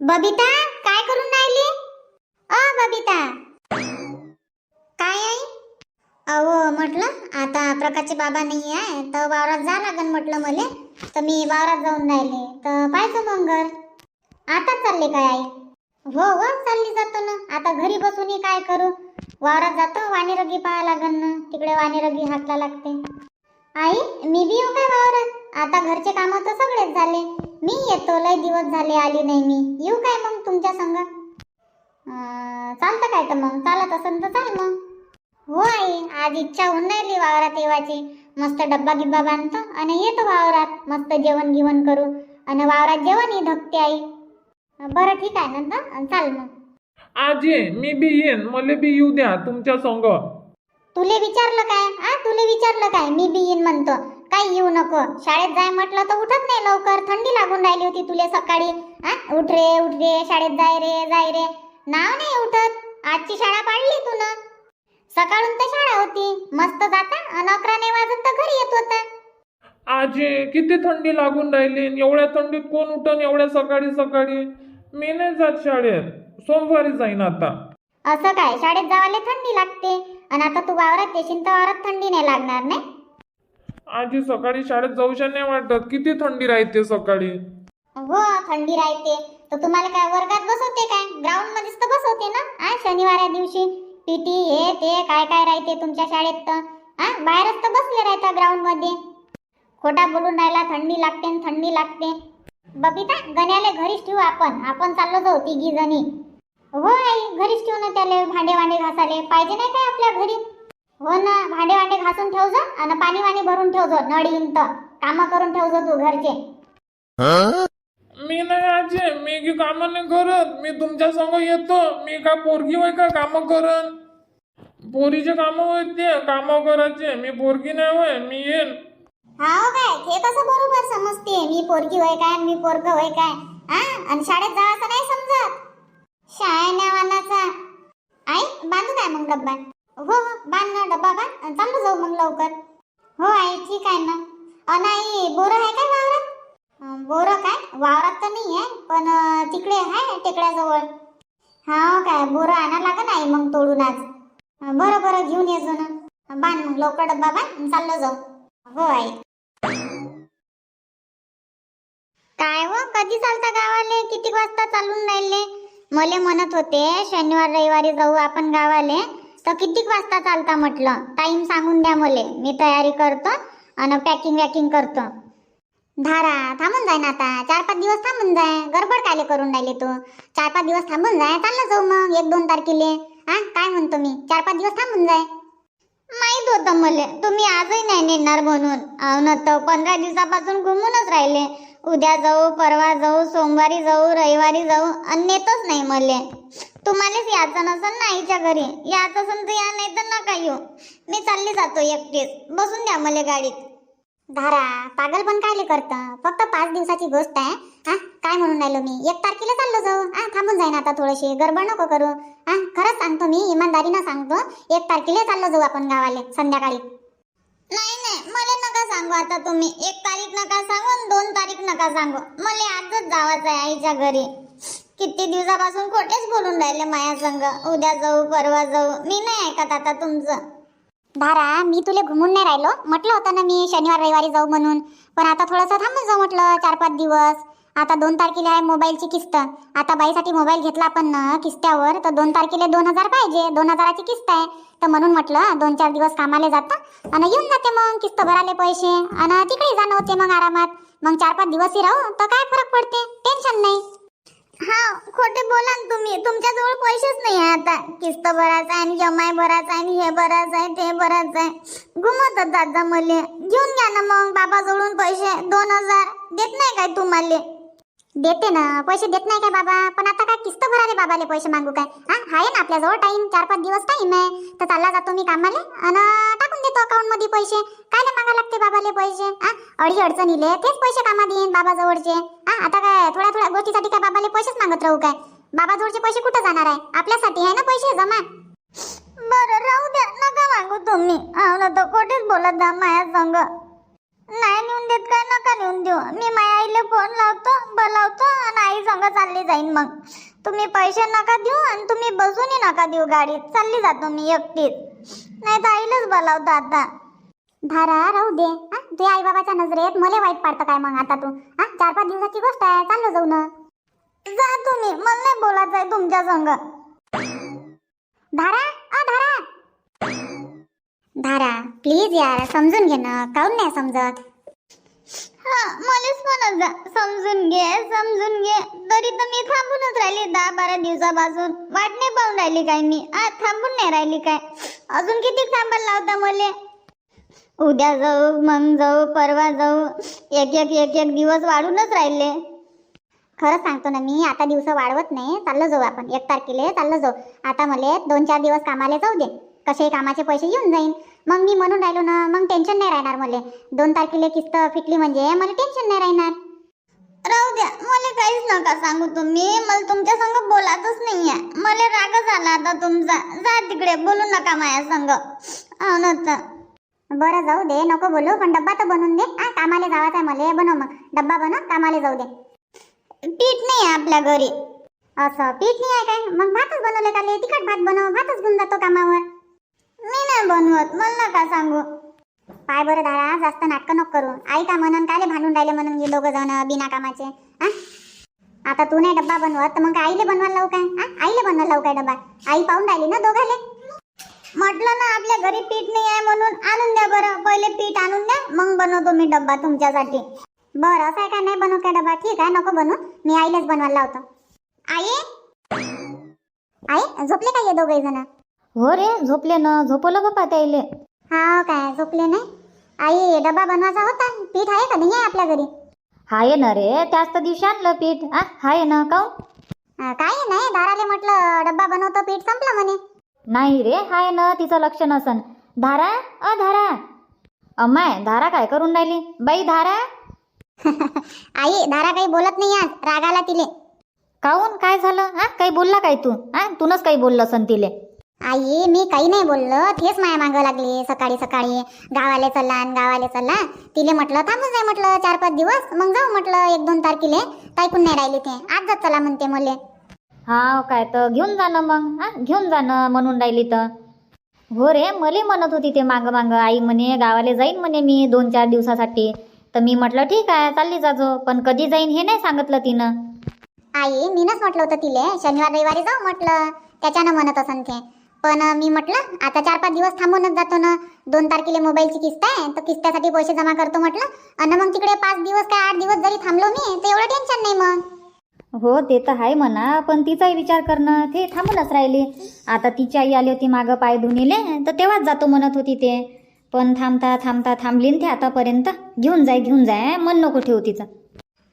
बबिता काय करून राहिली? अ बबिता. काय आई? अहो म्हटलं आता प्रकाशचे बाबा नाही आहे तर वावरात जा लागन म्हटलं मले. तर मी वावरात जाऊन राहिले तर पाहिजे मग घर आता चालले काय आई? हो हो चालली जातो ना. आता घरी बसून काय करू? वावरात जातो वाणीरगी पाहा लागन ना. तिकडे वाणीरगी हाकला लागते. आई मी बी येऊ काय वावरात? आता घरचे कामं तर सगळेच झाले. मी येतो लय दिवस झाले आली नाही मी. येऊ काय मग तुमच्या संग? चालतं काय तर मग. चालत असेल तर चाल मग. हो आई आज इच्छा होऊन राहिली वावरात येवाची. मस्त डब्बा गिब्बा बांधतो आणि येतो वावरात. मस्त जेवण गिवण करू. आणि वावरात जेवणही धकते आई. बरं ठीक आहे ना चाल मग. आज ये मी बी येईन. मला बी येऊ द्या तुमच्या संग. तुले विचारलं काय? आ तुले विचारलं काय? मी बी येईन म्हणतो. काय येऊ नको. शाळेत जाय म्हटलं तर उठत नाही लवकर. थंडी लागून राहिली होती तुले सकाळी. आ उठ रे उठ रे शाळेत जाय रे जाय रे. नाव नाही उठत. आजची शाळा पाडली तू ना सकाळून तर शाळा होती. मस्त जाता आणि अकरा नाही वाजत तर घरी येत होता. आज किती थंडी लागून राहिली? एवढ्या थंडीत कोण उठन? एवढ्या सकाळी सकाळी. मी नाही जात शाळेत. सोमवारी जाईन आता. असं काय? शाळेत जावाले थंडी लागते. आणि आता तू वावरात येशील तर वावरात थंडी नाही लागणार नाही? आजी सकाळी शाळेत जाऊशा नाही वाटत. किती थंडी राहते सकाळी. हो थंडी राहते. तर तुम्हाला काय वर्गात बसवते काय? ग्राउंड मध्येच तर बसवते ना? आ शनिवाऱ्या दिवशी. पीटी हे ते काय काय राहते तुमच्या शाळेत तर? आ बाहेरच तर बसले राहता ग्राउंडमध्ये. खोटा बोलून राहिला थंडी लागते आणि थंडी लागते. बबिता गण्याला घरीच ठेवू आपण. आपण चाललो जाऊ तिघी जणी. हो आई घरीच ठेवू ना त्याला भांडे वांडे घासाले पाहिजे नाही काय आपल्या घरी? हो ना भांडे वांडे घासून ठेव जा आणि पाणी वाणी भरून ठेव जा नळ तर. कामं करून ठेव जा तू घरचे. मी नाही आजी मी की कामं नाही करत. मी तुमच्या संग येतो. मी का पोरगी होय का कामं करत पोरीचे कामं होय ते कामं करायचे. मी पोरगी नाही होय मी येईन. हाव काय? हे कसं बरोबर समजते? मी पोरगी होय काय आणि मी पोरग होय काय? हा? आणि शाळेत जायचं नाही समजत? शाळेच्या वानाचा आई बांधू काय मग डब्बा? हो हो बांध ना डब्बा बांध आणि चाललो जाऊ मग लवकर. हो आई ठीक आहे ना. नाही बोरं आहे काय वावरात? बोरं काय? वावरात तर नाही आहे पण तिकडे आहे टेकड्याजवळ. हा काय बोरं आणा लागन आई मग तोडून आज. बरं बरं घेऊन ये ना बांध मग लवकर डब्बा बांध चाललो जाऊ. हो आई. काय हो कधी चालता गावाले? किती वाजता चालून राहिले? मले म्हणत होते शनिवार रविवारी जाऊ आपण गावाले. तर किती वाजता चालता म्हटलं? टाईम सांगून द्या मले. मी तयारी करतो आणि पॅकिंग वॅकिंग करतो. धारा थांबून जाय ना आता. चार पाच दिवस थांबून जाय. गडबड कायले करून राहिले तू? चार पाच दिवस थांबून जाय. चाललं जाऊ मग एक दोन तारखेले. हा काय म्हणतो मी? चार पाच दिवस थांबून जाय. माहीत होतं मले. तुम्ही आजही नाही नेणार म्हणून. अहो न तर पंधरा दिवसापासून घुमूनच राहिले. उद्या जाऊ परवा जाऊ सोमवारी जाऊ रविवारी जाऊ आणि नेतच नाही मले. तुम्हालाच यायचं नसेल ना आईच्या घरी. यायचं असेल तर या नाही तर नका येऊ. मी चालली जातो एकटीच. बसून द्या मले गाडीत. धारा पागल पण कायले करतं? फक्त पाच दिवसाची गोष्ट आहे हा? काय म्हणून राहिलो मी? एक तारखेला चाललो जाऊ हा? थांबून जाईन आता थोडीशी गडबड नको करू हा? खरंच सांगतो मी इमानदारीनं सांगतो एक तारखेला चाललो जाऊ आपण गावाले संध्याकाळी. नाही नाही मला नका सांगू आता तुम्ही. एक तारीख नका सांगू आणि दोन तारीख नका सांगू. मला आजच जावाचं आहे आईच्या घरी. किती दिवसापासून खोटेच बोलून राहिले माया संग उद्या जाऊ परवा जाऊ. मी नाही ऐकत आता तुमचं. धारा मी तुले घुमून नाही राहिलो. म्हटलं होतं ना मी शनिवार रविवारी जाऊ म्हणून. पण आता थोडंसं थांबून जाऊ म्हटलं चार पाच दिवस. आता दोन तारखेला आहे मोबाईलची किस्त. आता बाईसाठी मोबाईल घेतला आपण ना किस्त्यावर तर दोन तारखेला दोन हजार पाहिजे. दोन हजाराची किस्त आहे. तर म्हणून म्हटलं दोन चार दिवस कामाला जातं. आणि येऊन जाते मग किस्त भराले पैसे. आणि तिकडे जाणं होते मग आरामात. मग चार पाच दिवसही राहू तर काय फरक पडते? टेन्शन नाही. हा खोटे बोला ना तुम्ही. तुमच्याजवळ पैसेच नाही आहे आता. किस्त भरायचा आहे आणि जमाय भरायचा आहे आणि हे भरायचं आहे ते भरायचं आहे. घुमवतात दादा मले. घेऊन घ्या ना मग. बाबाजवळून पैसे. दोन हजार. देत नाही काय तुम्हाला देते ना. पैसे देत नाही काय बाबा? पण आता काय किस्त भराले बाबाले पैसे मागू काय? हा? आहे ना आपल्याजवळ टाइम चार पाच दिवस टाइम आहे. तर चालला जातो मी कामाले आणि टाकून देतो अकाउंटमध्ये पैसे. कायले मागा लागते बाबाले पैसे? हा? अडी अडचणीले तेच पैसे कामात येईन बाबाजवळचे. हा? आता काय? थोड्या थोड्या गोष्टीसाठी काय बाबाले पैसेच मागत राहू काय? बाबाजवळचे पैसे कुठं जाणार आहे? आपल्यासाठी आहे ना पैसे? जमा. बरं राहू द्या. नका मागू तुम्ही. हा ना तर खोटेच बोलत जा माया संग. नाही नेऊन देत काय? नका नेऊन देऊ. मी माझ्या आईला फोन लावतो बोलावतो आणि आई संग चालली जाईन मग. तुम्ही पैसे नका देऊ आणि तुम्ही बसूनही नका देऊ गाडीत. चालली जातो मी एकटीच. नाही तर आईलाच बोलावतो आता. धारा राहू दे. हा तुझ्या आई बाबाच्या नजरेत मला वाईट पाडतं काय मग आता तू? हा चार पाच दिवसाची गोष्ट आहे. चाललो जाऊ ना. जा तुम्ही. मला नाही बोलायचं आहे तुमच्या संग. धारा अ धारा. धारा प्लीज यार समजून घे ना काऊन नाही समजत? हा मलाच म्हणत जा समजून घे समजून घे. तरी तर मी थांबूनच राहिली दहा बारा दिवसापासून. वाट नाही पाहून राहिली काय मी? आज थांबून नाही राहिली काय? अजून किती थांबायला लावता मले? उद्या जाऊ मग जाऊ परवा जाऊ. एक एक एक एक दिवस वाढूनच राहिले. खरं सांगतो ना मी आता दिवस वाढवत नाही. चाललं जाऊ आपण. एक तारखेला चाललं जाऊ. आता मला दोन चार दिवस कामाला जाऊ दे. कसे कामाचे पैसे येऊन जाईन? मग मी म्हणून राहिलो ना मग टेन्शन नाही राहणार मला. दोन तारखेला किस्त फिटली म्हणजे मला टेन्शन नाही राहणार. राहू द्या मला काहीच नका सांगू तुम्ही. मला तुमच्या संग बोलायचंच नाहीये. मला रागच आला आता तुमचा. जा तिकडे बोलू नका माझ्या संग. हो ना तर. बरं जाऊ दे. नको बोलू पण डब्बा तर बनवून दे. हा कामाला जावायचं आहे मला. बनव मग. डब्बा बनव कामाला जाऊ दे. पीठ नाही आहे आपल्या घरी. असं पीठ नाही आहे काय? मग भातच बनवले का तिखट भात बनव. भातच घेऊन जातो कामावर. मी नाही बनवत मला नका सांगू? पाय बरं दादा जास्त नाटकं नको करू. आई का म्हणून काले भांडून राहिले म्हणून हे दोघं जण बिना कामाचे हा आता तू नाही डब्बा बनवत तर मग काय आईले बनवायला लावू काय? हा आईले बनवायला लावू काय डब्बा? आई पाहून राहिली ना दोघाले? म्हटलं ना आपल्या घरी पीठ नाही आहे म्हणून आणून द्या बरं. पहिले पीठ आणून द्या मग बनवतो मी डब्बा तुमच्यासाठी. बरं असं आहे काय नाही बनवू काय डब्बा? ठीक आहे नको बनवू. मी आईलाच बनवायला लावतो. आई? आई झोपले काय हे दोघे जण हो रे झोपले ना. झोपवलं बाप्पा त्याईले हा काय झोपले नाही? आई डबा बनवायचा होता. पीठ आहे का नाही आहे आपल्या घरी? हाय ना रे. त्याच तर दिवशी आणलं पीठ. आ हाय ना काऊन? अं, काही नाही. दाराले म्हटलं डब्बा बनवतो पीठ संपलं म्हणे. नाही रे हाय ना तिचं लक्ष नसन धारा? अ धारा? अम्माय धारा काय करून राहिली? बाई धारा? आई दारा काही बोलत नाही आज. रागाला तिले. काऊन? काय झालं? हा काही बोलला काय तू? हा तूनच काही बोललं सन तिले. आई मी काही नाही बोललो. तेच माया मागं लागली. सकाळी सकाळी गावाले चला आणि गावाले चला. तिले म्हटलं थांबून जाय म्हटलं चार पाच दिवस. मग जाऊ म्हटलं एक दोन तारखेले. ऐकून नाही राहिली ते. आज जात चला म्हणते मले. हा काय तर. घेऊन जा ना मग. हा घेऊन जा ना म्हणून राहिली तर. हो रे मले म्हणत होती ते मागं मागं. आई म्हणे गावाला जाईन म्हणे मी दोन चार दिवसासाठी. तर मी म्हटलं ठीक आहे चालली जाजो पण कधी जाईन हे नाही सांगितलं तिनं. आई मीनच म्हटलं होतं तिले. शनिवार रविवारी जाऊ म्हटलं. त्याच्यानं म्हणत असन ते. पण मी म्हटलं आता चार पाच दिवस थांबूनच जातो ना. दोन तारखेला मोबाईलची किस्त आहे तर किस्त्यासाठी पैसे जमा करतो म्हटलं. आणि मग तिकडे पाच दिवस काय आठ दिवस जरी थांबलो मी तर एवढं टेन्शन नाही मग. हो ते तर आहे म्हणा पण तिचाही विचार करणं ते थांबूनच राहिली. आता तिची आई आली होती मागं पाय धुनीले तर तेव्हाच जातो म्हणत होती ते. पण थांबता थांबता थांबली न ते आतापर्यंत. घेऊन जाय घेऊन जाय मन नको ठेवू तिचं.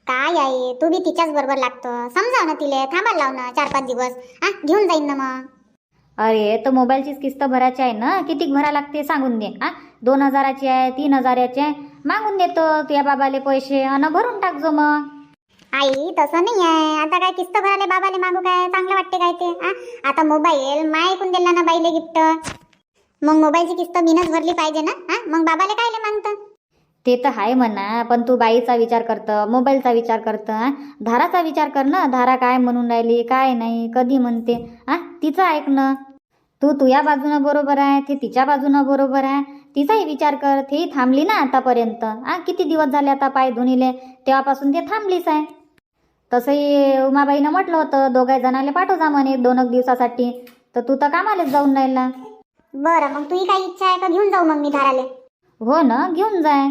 काय आई तू बी तिच्याच बरोबर लागतो. समजाव ना तिले थांबायला लाव ना चार पाच दिवस. हा घेऊन जाईन ना मग. अरे तर मोबाईलचीच किस्त भरायची आहे ना? कितीक भरा लागते सांगून दे हा? दोन हजाराची आहे तीन हजाराची आहे. मागून देतो तुझ्या बाबाले पैसे आणि भरून टाकजो मग. आई तसं नाही आहे. आता काय किस्त भराले बाबाले मागू काय? चांगलं वाटते काय ते हा? आता मोबाईल माय ऐकून दिला ना बाईले गिफ्ट. मग मोबाईलची किस्त मीनच भरली पाहिजे ना हा? मग बाबाले कायले मागतं? ते तर आहे म्हणा पण तू बाईचा विचार करतं मोबाईलचा विचार करतं? धाराचा विचार कर ना धारा काय म्हणून राहिली काय नाही कधी म्हणते हा? तिचं ऐकणं तू तुझ्या बाजूनं बरोबर आहे ते तिच्या बाजूनं बरोबर आहे. तिचाही विचार कर तेही थांबली ना आतापर्यंत. हा किती दिवस झाले आता पाय धुनीले? तेव्हापासून ते थांबलीच आहे. तसंही उमाबाईनं म्हटलं होतं दोघा जणाले पाठव जा म्हणे दोन एक दिवसासाठी. तर तू तर कामालाच जाऊन राहिला. बरं मग तुझी काही इच्छा आहे का घेऊन जाऊ मग मी धाराले हो ना घेऊन जाय.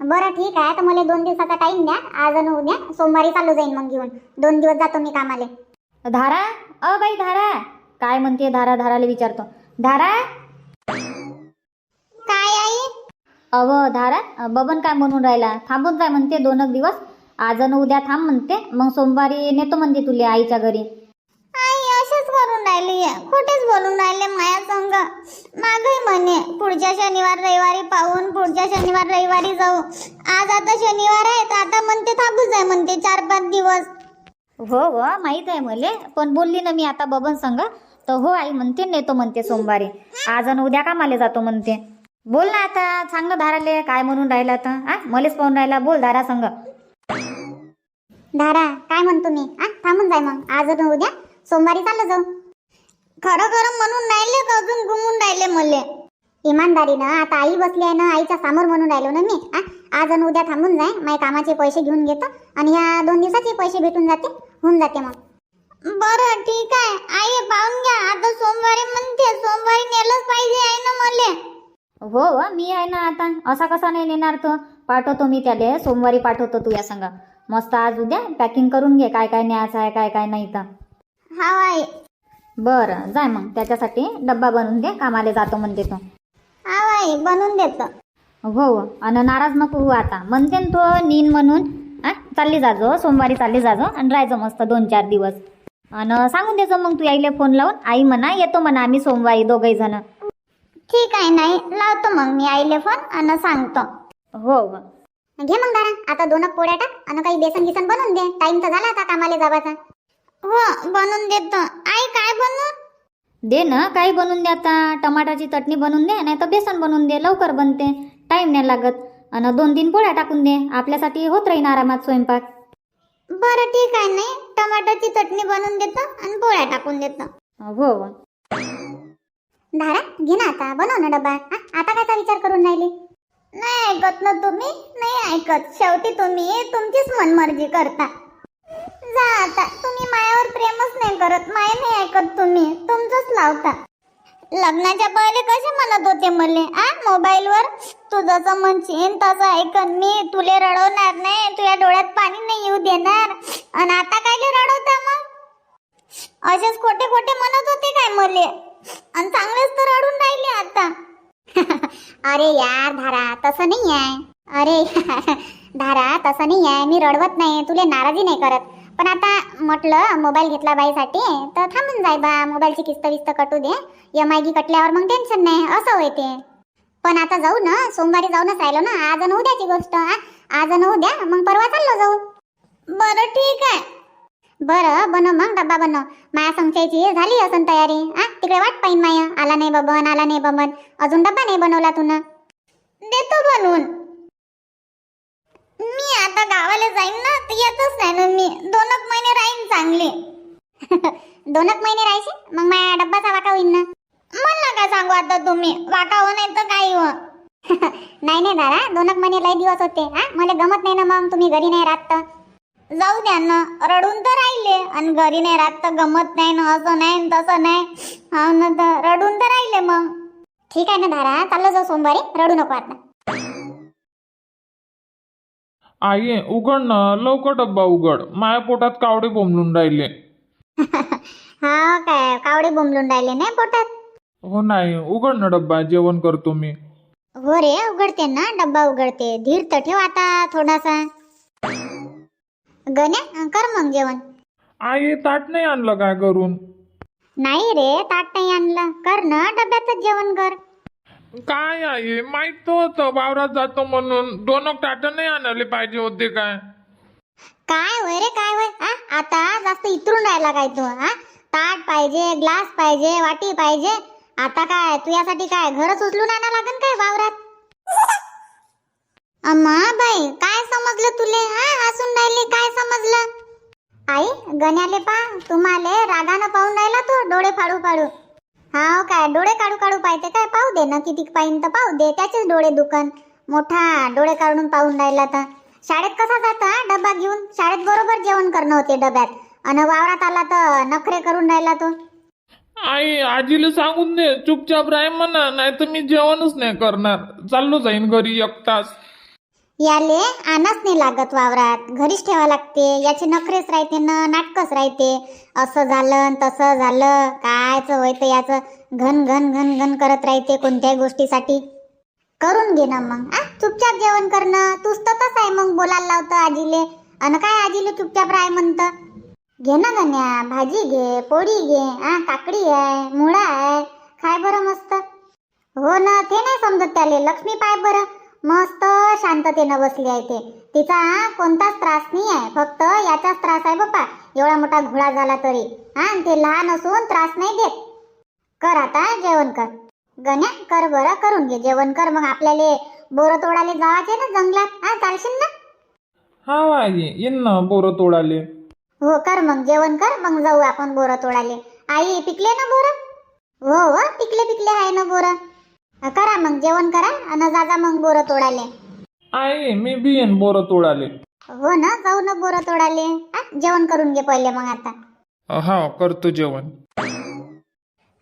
बरं ठीक आहे. तर मला दोन दिवसाचा टाइम द्या. आज आणि उद्या. सोमवारी चालू जाईन मग घेऊन. दोन दिवस जातो मी कामाले. धारा? अ बाई धारा. काय म्हणते धारा धाराला विचारतो. धारा? काय आई? अव धारा बबन काय म्हणून राहिला? थांबून जाय म्हणते दोन एक दिवस. आज न उद्या थांब म्हणते मग सोमवारी नेतो म्हणते तुले आईच्या घरी. आई असेच करून राहिली. खोटेच बोलून राहिले माया संग. मागही म्हणे पुढच्या शनिवार रविवारी पाहून पुढच्या शनिवार रविवारी जाऊ. आज आता शनिवार आहे तर आता म्हणते थांबू जाय म्हणते चार पाच दिवस. हो हो माहीत आहे मले पण बोलली ना मी आता बबन संग. तर हो आई म्हणते नेतो म्हणते सोमवारी. आज आणि उद्या कामाले जातो म्हणते. बोल ना आता सांग ना धाराले काय म्हणून राहिला तर हा मलेच पाहून राहिला बोल धारा संग धारा काय म्हणतो मी? आ? थांबून जाय मग. आज आणि उद्या सोमवारी चाललं जाऊ. खरं खरं म्हणून राहिले का अजून गुमून राहिले मले? इमानदारीनं आता आई बसली आहे ना आईच्या समोर म्हणून राहिलो ना मी. आ? आज आणि उद्या थांबून जाय. माझ्या कामाचे पैसे घेऊन घेतो आणि ह्या दोन दिवसाचे पैसे भेटून जाते. होऊन जाते मग. बरं ठीक आहे. आई पाहून घ्या. आता सोमवारी म्हणते सोमवारी नेलंच पाहिजे आहे ना मले. हो हो मी आहे ना आता. असा कसा नाही नेणार तो? पाठवतो मी त्याले. सोमवारी पाठवतो तुझ्या संग. मस्त आज उद्या पॅकिंग करून घे. काय काय न्यायचं आहे काय काय नाही तर. हा आई. बरं जाय मग. त्याच्यासाठी डब्बा बनवून दे. कामाला जातो म्हणते तो. हा आई बनवून देतो. हो हो. आणि नाराज नको हो आता. म्हणते न तो नीन म्हणून. आ चालली जाजो सोमवारी चालली जाजो आणि राहायचं मस्त दोन चार दिवस. आणि सांगून देजो मग तू आईला फोन लावून. आई म्हणा येतो म्हणा आम्ही सोमवारी दोघही जण. ठीक आहे नाही. लावतो मग मी आईले फोन आणि सांगतो. हो हो घे मग दारा. आता दोन पोळ्या टाक आणि काही बेसन गिसन बनवून दे. टाइम तर झाला आता कामाला जावाचा. हो बनवून देतो. आई काय बनवून दे ना काही बनवून दे आता. टमाटाची चटणी बनवून दे नाही तर बेसन बनवून दे. लवकर बनते. टाईम नाही लागत. आणि दोन तीन पोळ्या टाकून दे. आपल्यासाठी होत राहीन आरामात स्वयंपाक. बरं ठीक आहे. नाही टमाटरची चटणी बनवून देतो आणि पोळ्या टाकून देतो. हो हो. धारा घे ना आता. बनव ना डबा. हा, आता कायचा विचार करून राहिले? नाही ऐकत ना तुम्ही? नाही ऐकत. शेवटी तुम्ही तुमचीच मनमर्जी करता. जा आता. तुम्ही मायावर प्रेमच नाही करत. माय नाही ऐकत तुम्ही. तुमचंच लावता. लग्नाच्या पहिले कसे म्हणत होते मले आ? मोबाईलवर? तू जसं म्हणशील तसं ऐकन मी तुले रडवणार नाही तुझ्या डोळ्यात पाणी नाही येऊ देणार. आणि आता काय रडवता मग? असेच खोटे खोटे म्हणत होते काय मले? आणि चांगलेच तर रडून राहिले आता. अरे यार धारा तसं नाही आहे. अरे धारा तसं नाही आहे. मी रडवत नाही तुले नाराजी नाही करत. पण आता म्हटलं मोबाईल घेतला बाईसाठी तर थांबून जाय बा मोबाईलची किस्त विस्त कटू दे. एम आय गी कटल्यावर मग टेन्शन नाही असं होय ते. पण आता जाऊ ना सोमवारी जाऊनच राहिलो ना आज न उद्याची गोष्ट हा? आज न उद्या मग परवा चाललो जाऊ. बरं ठीक आहे. बरं बनव मग डब्बा बनव. माया संशयाची झाली असन तयारी आ तिकडे वाट पाहिन माया. आला नाही बबन आला नाही बबन. अजून डब्बा नाही बनवला तुन. देतो बनवून. मी आता गावाला जाईन ना तर येतच नाही ना मी. दोन महिने राहीन चांगले. दोन महिने राहायचे मग माझ्या डब्बाचा वाटा होईन ना. मला काय सांगू आता तुम्ही? वाटा हो नाही तर काही हो. नाही नाही दादा दोन महिने लय दिवस होते हा? मला गमत नाही ना मग तुम्ही घरी नाही राहत तर. जाऊ द्या ना रडून तर राहिले आणि घरी नाही राहत तर गमत नाही ना असं नाही तसं नाही. हा ना तर रडून तर राहिले मग. ठीक आहे ना दादा चाललं जाऊ सोमवारी रडू नको आता. आई उघड ना लवकर डब्बा उघड. माया पोटात कावडे बोंबलून राहिले. हा काय कावडे बोंबलून राहिले नाही पोटात? हो नाही उघड ना डब्बा जेवण करतो मी. हो रे उघडते ना डब्बा उघडते. धीर तर ठेव आता थोडासा. गण्या कर मग जेवण. आई ताट नाही आणलं काय करून? नाही रे ताट नाही आणलं. कर ना डब्यातच जेवण कर. काय आहे माहीत तर होतं वावरात जातो म्हणून. दोन ताट नाही आणले पाहिजे होते काय? काय होय रे काय होय हा आता जास्त इतरून राहिला काय तू हा ताट पाहिजे ग्लास पाहिजे वाटी पाहिजे. आता काय? तू यासाठी काय? घरच उचलून आणा लागन काय वावरात? अम्मा बाई काय समजलं तुले हा? हसून राहिली काय समजलं? आई गण्याले पा तुम्हाले रागानं पाहून राहिला तो डोळे फाडू फाडू. हाव काय डोळे काढू काढू पाहिजे काय? पाहू दे ना किती पाहिन तर पाहू दे. त्याचेच डोळे दुकान मोठा डोळे काढून पाहून राहिला तर. शाळेत कसा जाता? डबा घेऊन? शाळेत बरोबर जेवण करणं होते डब्यात. आणि वावरात आला तर नखरे करून राहिला तो. आई आजीला सांगून दे. चुपचाप राय म्हणा नाही तर मी जेवणच नाही करणार. चाललो जाईन घरी एक तास. याले आणाच नाही लागत वावरात. घरीच ठेवा लागते. याचे नखरेच राहते ना नाटकच राहते. असं झालं न तसं झालं. कायच व्हायचं याचं. घन घन घन घन करत राहते कोणत्याही गोष्टीसाठी. करून घे ना मग. आ चुपचाप जेवण करणं. तूच तर तसं आहे मग बोलायला लावतं आजीले. अन काय आजीले चुपचाप राय म्हणतं? घे ना गण्या भाजी घे पोळी घे. आ काकडी आहे मुळा आहे. खाय बरं मस्त. हो ना ते नाही समजत त्याले. लक्ष्मी पाय बरं. मस्त शांततेनं बसली आहे ते. तिचा कोणताच त्रास नाही आहे फक्त याचाच त्रास आहे बाप्पा. एवढा मोठा घोडा झाला तरी. हा ते लहान असून त्रास नाही देत. कर आता जेवण कर. गण्या कर बरं करून घे. जेवण कर मग आपल्याला बोरं तोडाले जावाचे ना जंगलात. हा चालशील ना? हा आई येईन ना बोरं तोडाले हो कर मग. जेवण कर मग जाऊ आपण बोरं तोडाले आई पिकले ना बोरं? हो हो. पिकले पिकले आहे ना बोरं. करा मग जेवण करा आणि जा जा मग बोरं तोडाले आई मी बी येईन बोरं तोडाले हो ना जाऊ ना बोरं तोडाले आ, जेवण करून घे पहिले मग आता. हा करतो जेवण.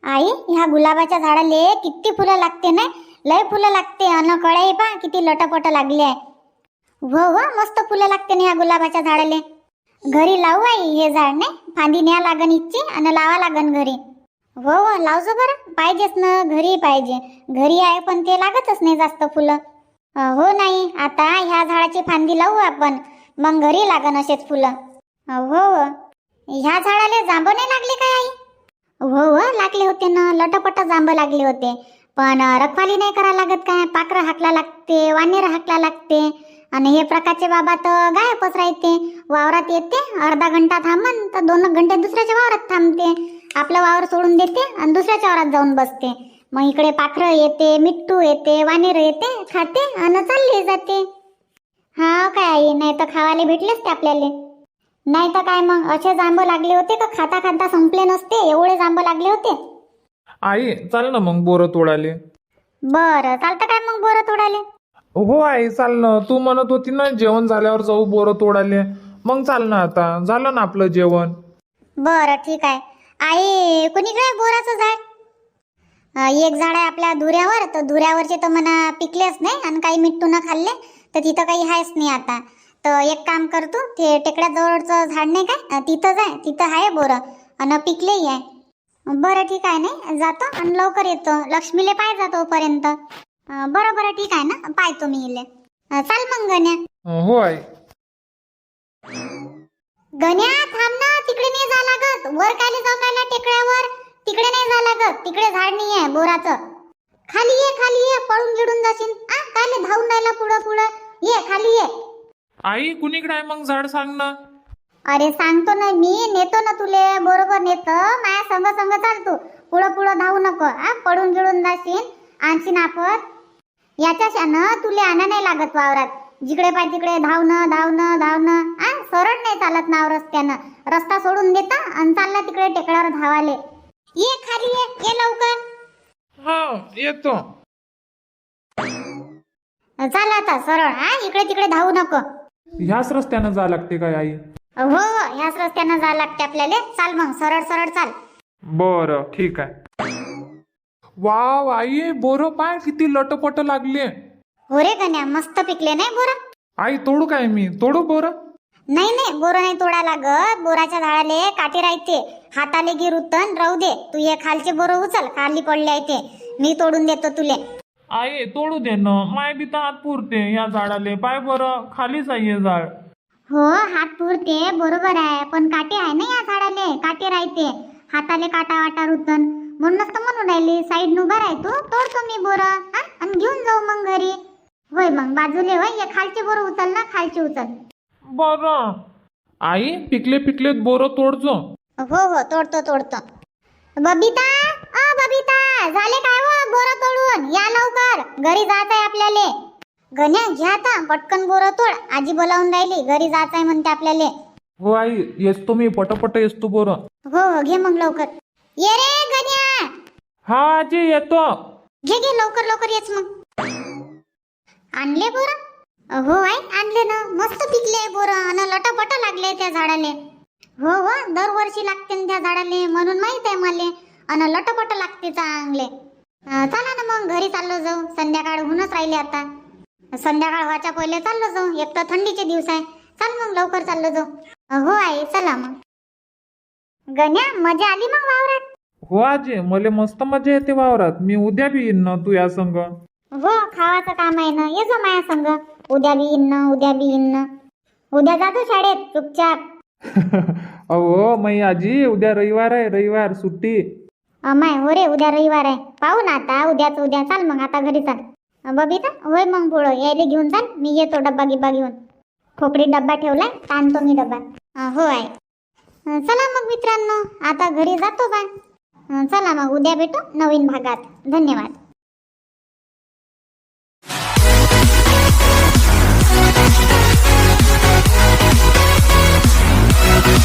आई ह्या गुलाबाच्या झाडाले किती फुलं लागते ना? लय फुलं लागते अन कळाई पा किती लटपट लागली. आहे हो हो मस्त फुलं लागते ना ह्या गुलाबाच्या झाडाले. घरी लावू आई हे झाड नाही? फांदी न्या लागन इच्छी आणि लावा लागन घरी. हो हो लावजो बरं. पाहिजेच ना घरी पाहिजे. घरी आहे पण ते लागतच नाही जास्त फुलं. अ, हो नाही आता ह्या झाडाची फांदी लावू आपण. मग घरी लागन असेच फुलं. अ, हो हो. ह्या झाडाला जांब नाही लागले काय आई? हो हो लागले होते ना. लटपट जांब लागले होते. पण रखवाली नाही करा लागत काय? पाखरं हाकला लागते वानेर हाकला लागते. आणि हे प्रकारचे बाबा तर गायबच राहते. वावरात येते अर्धा घंटा थांबन तर दोन घंटे दुसऱ्याच्या वावरात थांबते. आपलं वावर सोडून देते आणि दुसऱ्याच्या वावरात जाऊन बसते. मग इकडे पाखरं येते मिट्टू येते वानेर येते खाते आणि चालली जाते. हा काय आई नाही तर खावाले भेटलेच ते आपल्याला. नाही तर काय मग असे जांब लागले होते का खाता खाता संपले नसते एवढे जांब लागले होते? आई चाल ना मग बोरं तोडाले. बरं चालतं काय मग बोरं तोडाले? हो आई चाल ना. तू म्हणत होती ना जेवण झाल्यावर जाऊ बोरं तोडाले. मग चाल ना आता झालं ना आपलं जेवण. बरं ठीक आहे. कुणीकडे आहे बोराचं झाड? एक झाड आहे आपल्या धुऱ्यावर तर धुऱ्यावरचे तर म्हणा पिकलेच नाही आणि काही मिट्टू न खाल्ले तर तिथं काही आहेच नाही आता. तर एक काम करतो ते टेकड्याजवळचं झाड नाही काय तिथंच आहे तिथं आहे बोरं आणि पिकलेही आहे. बरं ठीक आहे नाही? जातो आणि लवकर येतो. लक्ष्मीले पाय जातो पर्यंत. बरं बरं ठीक आहे ना? पाहतो मी इले. चाल मग गण्या. हो गण्या थांब नाही जा लागत. वर कायले जाऊन राहिला टेकड्यावर? तिकडे नाही जा लागत. तिकडे झाड नाही आहे बोराचं. खाली ये खाली ये पळून गिडून जाशील. आ कायले धावून राहिला पुढं पुढं. ये खाली ये. आई कुणीकडे आहे मग झाड सांग ना अरे सांगतो ना मी. नेतो ना तुले. बरोबर नेतो. माया संग संग चालतो पुढं पुढं धावू नको. आ पडून गिळून जाशील. आणशीन आपत. याच्याशानं तुले आणा नाही लागत वावरात. जिकडे पाय तिकडे धावणं धावणं धावणं. आ सरळ नाही चालत नाव रस्त्यानं. रस्ता सोडून देता आणि चालला तिकडे टेकड्यावर धावाले ये खाली ये ये लवकर. हा येतो. चाल आता सरळ. हा इकडे तिकडे धावू नको. ह्याच रस्त्यानं जा लागते काय आई? हो हो ह्याच रस्त्यानं जा लागते आपल्याला. चाल मग सरळ सरळ चाल. बर ठीक आहे. वाव आई बोरं पाय किती लटपट लागले. हो रे गण्या मस्त पिकले नाही बोरं? आई तोडू काय मी? तोडू बोरं? नाही नाही बोरं नाही तोडा लागत बोराच्या झाडाले काटे राहते. हाताले गिर उतन राहू दे. तू हे खालचे बोरं उचल खाली पडले आहे ते. मी तोडून देतो तुले. आई तोडू दे ना. माय बी तर हात पुरते या झाडाले. पाय बरं खालीच आहे हे झाड. हो हात पुरते बरोबर आहे. पण काटे आहे ना या झाडाले? काटे राहते. हाताले काटा वाटा रुतन. म्हणूनच तर म्हणून राहिली साईड उभा राह तू. तोडतो मी बोरं हा? आणि घेऊन जाऊ मग घरी. होय मग बाजूले होय हे खालचे बोरं उचल ना खालचे उचल. बरं आई पिकले पिकलेत बोरं तोडजो. हो हो तोडतो तोडतो. बबिता अ बबिता झाले काय हो बोरं तोडून? या लवकर घरी जायचं आहे आपल्याला. गण्या घ्या आता पटकन बोरं तोड. आजी बोलावून राहिली घरी जायचं आहे म्हणते आपल्याला. हो आई येतो मी पटापट येतो बोरं. हो हो घे मग लवकर. ये रे गण्या. हा आजी येतो. घे घे लवकर लवकर येच मग. आणले बोर? हो आई आणले ना. मस्त पिकले बोर आणि लटापटा लागले त्या झाडाले. हो हो दरवर्षी लागते त्या झाडाले म्हणून माहीत आहे मला. आणि लटापट लागते चांगले. चला ना मग घरी चाललो जाऊ. संध्याकाळ होऊनच राहिले आता. संध्याकाळ व्हायच्या पहिले चाललो जाऊ. एक तर थंडीचे दिवस आहे. चल मग लवकर चाललो जाऊ. हो आई चला मग. गण्या मजा आली मग वावरात? हो आजी मला मस्त मजा येते वावरात. मी उद्या बी येईन ना तू या संग. हो खावाचं काम आहे ना ये जो माया संग. उद्या बी येईन ना उद्या बी येईन ना उद्या जातो शाळेत चुपचाप. अहो मै आजी उद्या रविवार आहे रविवार सुट्टी. अमाय हो रे उद्या रविवार आहे. पाहू ना आता उद्याच उद्या. चाल मग आता घरी चाल. अं, बबिता होय मग पुढं यायला घेऊन चाल. मी येतो डब्बा गिब्बा घेऊन. खोपडी डब्बा ठेवलाय तर आणतो मी डब्बा. अं, हो आहे अं, चला मग मित्रांनो आता घरी जातो बा. अं, चला मग उद्या भेटू नवीन भागात. धन्यवाद.